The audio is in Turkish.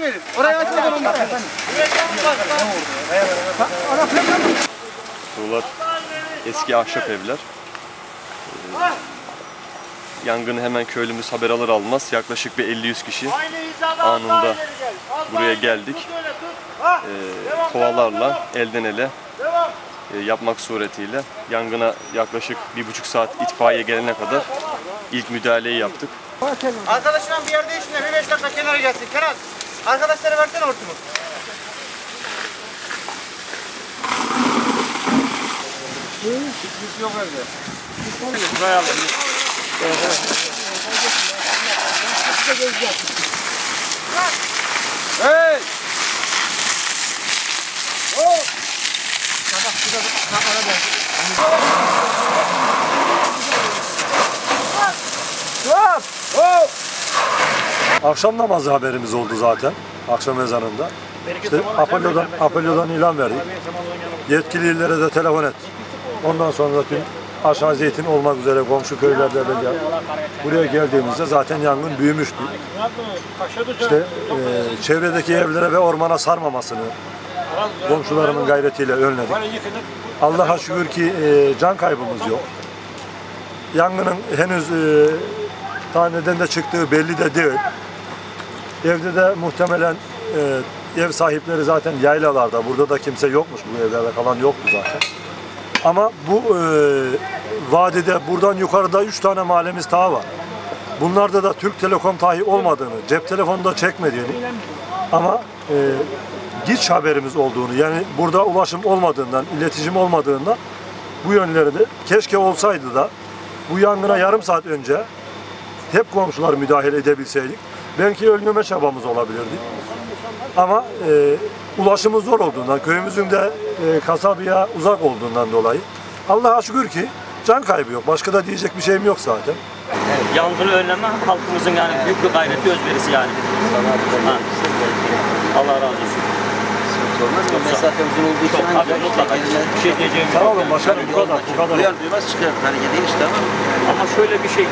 Verin. Orayı aç verin onlar. Buralar eski ahşap evler. Ee, Yangını hemen köylümüz haber alır almaz yaklaşık bir 50-100 kişi anında buraya geldik. Ee, kovalarla elden ele e, yapmak suretiyle yangına yaklaşık bir buçuk saat itfaiye gelene kadar ilk müdahaleyi yaptık. Arkadaşlar bir yerde işine bir beş dakika kenara gelsin. Kenan. Arkadaşlara versene hortumu. Hiç yok evde. Buraya alalım. Hey! Hop! Hop! Akşam namazı haberimiz oldu zaten. Akşam ezanında. İşte Apollo'dan, Apollo'dan ilan verdik. Yetkililere de telefon ettik. Ondan sonra tüm aşağı zeytin olmak üzere komşu köylerde de gel. Buraya geldiğimizde zaten yangın büyümüştü. İşte e, çevredeki evlere ve ormana sarmamasını komşularımın gayretiyle önledik. Allah'a şükür ki e, can kaybımız yok. Yangının henüz e, ta neden de çıktığı belli de değil. Evde de muhtemelen e, ev sahipleri zaten yaylalarda. Burada da kimse yokmuş. Bu evlerde kalan yoktu zaten. Ama bu e, vadide buradan yukarıda 3 tane mahallemiz daha var. Bunlarda da Türk Telekom tahi olmadığını, cep telefonunda çekmediğini ama e, geç haberimiz olduğunu yani burada ulaşım olmadığından, iletişim olmadığından bu yönleri de keşke olsaydı da bu yangına yarım saat önce hep komşular müdahale edebilseydik belki ölmeme çabamız olabilirdi. Ama e, ulaşımı zor olduğundan, köyümüzün de e, kasabaya uzak olduğundan dolayı Allah'a şükür ki can kaybı yok. Başka da diyecek bir şeyim yok zaten. Yangını önleme halkımızın yani büyük bir gayreti, özverisi yani. Ha. Allah razı olsun. Mı? Mesafe uzun olduğu için tabii ancak mutlaka bir şey diyeceğim Sağ olun başkanım bu kadar. Bu kadar. Duyar duymaz çıkar harekete işte ama Ama şöyle bir şey